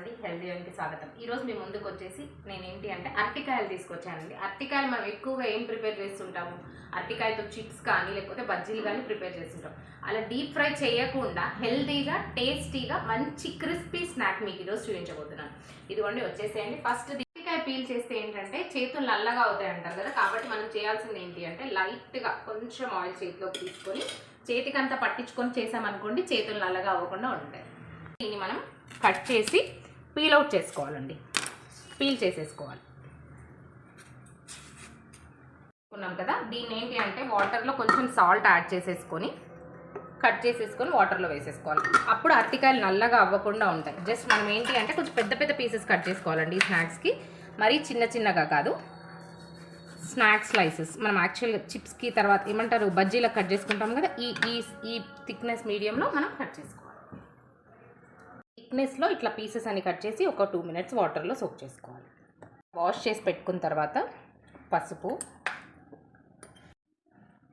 అండి హెల్దీ కి స్వాగతం. ఈరోజు మీ ముందుకు వచ్చేసి నేను ఏంటి అంటే అరటికాయలు తీసుకొచ్చానండి. అరటికాయలు మనం ఎక్కువగా ఏం ప్రిపేర్ చేస్తుంటాము? అరటికాయతో చిప్స్ కానీ లేకపోతే బజ్జీలు కానీ ప్రిపేర్ చేస్తుంటాం. అలా డీప్ ఫ్రై చేయకుండా హెల్దీగా టేస్టీగా మంచి క్రిస్పీ స్నాక్ మీకు ఈరోజు చూపించబోతున్నాను. ఇదిగోండి వచ్చేసేయండి. ఫస్ట్ అరటికాయ పీల్ చేస్తే ఏంటంటే చేతులు నల్లగా అవుతాయి అంటారు కదా? కాబట్టి మనం చేయాల్సింది ఏంటి అంటే లైట్గా కొంచెం ఆయిల్ చేతిలోకి తీసుకొని చేతికంతా పట్టించుకొని చేసామనుకోండి చేతులు నల్లగా అవ్వకుండా ఉంటాయి. దీన్ని మనం కట్ చేసి పీల్ అవుట్ చేసుకోవాలండి. పీల్ చేసేసుకోవాలి. ఉన్నాం కదా దీన్ని ఏంటి అంటే వాటర్లో కొంచెం సాల్ట్ యాడ్ చేసేసుకొని కట్ చేసేసుకొని వాటర్లో వేసేసుకోవాలి. అప్పుడు అరటికాయలు నల్లగా అవ్వకుండా ఉంటాయి. జస్ట్ మనం ఏంటి అంటే కొంచెం పెద్ద పెద్ద పీసెస్ కట్ చేసుకోవాలండి ఈ స్నాక్స్కి మరీ చిన్న చిన్నగా కాదు. స్నాక్స్ స్లైసెస్ మనం యాక్చువల్గా చిప్స్కి తర్వాత ఏమంటారు బజ్జీలకు కట్ చేసుకుంటాం కదా ఈ ఈ ఈ థిక్నెస్ మీడియంలో మనం కట్ చేసుకోవాలి. థిక్నెస్లో ఇట్లా పీసెస్ అని కట్ చేసి ఒక టూ మినిట్స్ వాటర్లో సోక్ చేసుకోవాలి. వాష్ చేసి పెట్టుకున్న తర్వాత పసుపు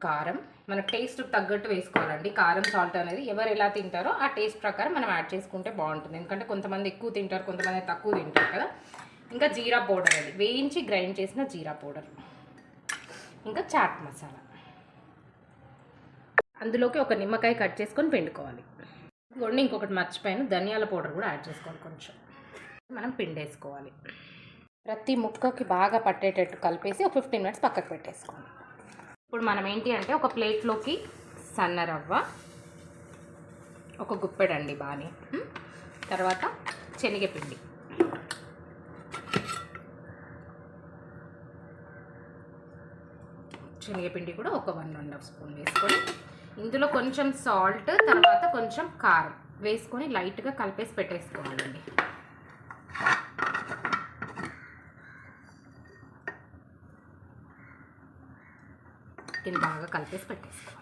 కారం మన టేస్ట్ తగ్గట్టు వేసుకోవాలండి. కారం సాల్ట్ అనేది ఎవరు ఎలా తింటారో ఆ టేస్ట్ ప్రకారం మనం యాడ్ చేసుకుంటే బాగుంటుంది. ఎందుకంటే కొంతమంది ఎక్కువ తింటారు కొంతమంది తక్కువ తింటారు కదా. ఇంకా జీరా పౌడర్ అది వేయించి గ్రైండ్ చేసిన జీరా పౌడర్. ఇంకా చాట్ మసాలా. అందులోకి ఒక నిమ్మకాయ కట్ చేసుకొని పిండుకోవాలి. ఇంకోటి ఇంకొకటి మర్చిపోయాను. ధనియాల పౌడర్ కూడా యాడ్ చేసుకోవాలి కొంచెం. మనం పిండేసుకోవాలి. ప్రతి ముక్కకి బాగా పట్టేటట్టు కలిపేసి ఒక ఫిఫ్టీన్ మినిట్స్ పక్కకు పెట్టేసుకోవాలి. ఇప్పుడు మనం ఏంటి అంటే ఒక ప్లేట్లోకి సన్న రవ్వ ఒక గుప్పెడండి బాని తర్వాత శనగపిండి. శనగపిండి కూడా ఒక వన్ అండ్ హాఫ్ స్పూన్ వేసుకొని ఇందులో కొంచెం సాల్ట్ తర్వాత కొంచెం కారం. వేసుకొని లైట్గా కలిపేసి పెట్టేసుకోవాలండి. దీన్ని బాగా కలిపేసి పెట్టేసుకోవాలి.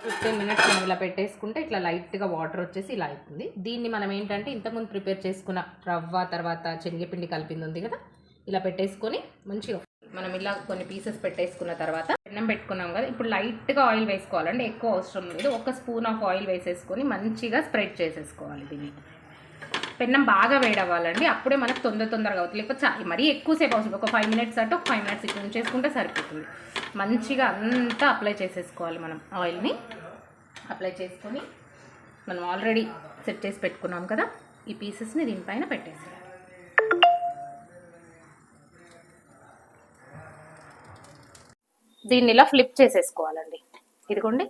ఫిఫ్టీన్ మినిట్స్ మనం ఇలా పెట్టేసుకుంటే ఇట్లా లైట్గా వాటర్ వచ్చేసి ఇలా అవుతుంది. దీన్ని మనం ఏంటంటే ఇంతకుముందు ప్రిపేర్ చేసుకున్న రవ్వ తర్వాత శనగపిండి కలిపింది ఉంది కదా? ఇలా పెట్టేసుకొని మంచిగా మనం ఇలా కొన్ని పీసెస్ పెట్టేసుకున్న తర్వాత అన్నం పెట్టుకున్నాం కదా ఇప్పుడు లైట్గా ఆయిల్ వేసుకోవాలండి. ఎక్కువ అవసరం లేదు. ఒక స్పూన్ ఆఫ్ ఆయిల్ వేసేసుకొని మంచిగా స్ప్రెడ్ చేసేసుకోవాలి దీన్ని. పెన్నం బాగా వేడవ్వాలండి. అప్పుడే మనకు తొందర తొందరగా అవుతుంది. లేకపోతే చా- మరీ ఎక్కువసేపు అవసరం. ఒక ఫైవ్ మినిట్స్ అంటే ఒక ఫైవ్ మినిట్స్ ఇట్లా ఉంచేసుకుంటే సరిపోతుంది. మంచిగా అంతా అప్లై చేసేసుకోవాలి మనం ఆయిల్ని అప్లై చేసుకొని మనం ఆల్రెడీ సెట్ చేసి పెట్టుకున్నాం కదా ఈ పీసెస్ని దీనిపైన పెట్టేసేయాలి. దీన్ని ఇలా ఫ్లిప్ చేసేసుకోవాలండి. ఇదిగోండి.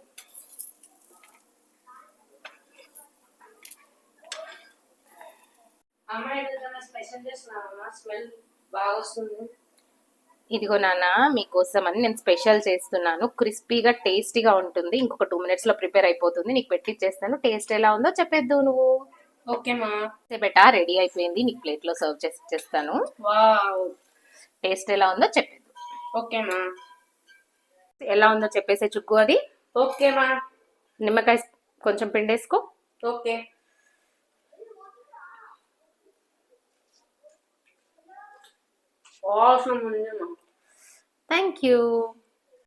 ఇదిగో నాన్న మీకోసం అని నేను స్పెషల్ చేస్తున్నాను. క్రిస్పీగా టేస్టీగా ఉంటుంది. ఇంకొక టూ మినిట్స్లో ప్రిపేర్ అయిపోతుంది. నీకు పెట్టిచ్చేస్తాను. టేస్ట్ ఎలా ఉందో చెప్పేద్దు నువ్వు. ఓకేమా బెటా రెడీ అయిపోయింది. నీకు ప్లేట్లో సర్వ్ చేసి ఇచ్చేస్తాను. వావ్. టేస్ట్ ఎలా ఉందో చెప్పేద్దు. ఓకేమా ఎలా ఉందో చెప్పేసే చుక్కు అది. ఓకేమా నిమ్మకాయ కొంచెం పిండేసుకో. ఓకే. Thank you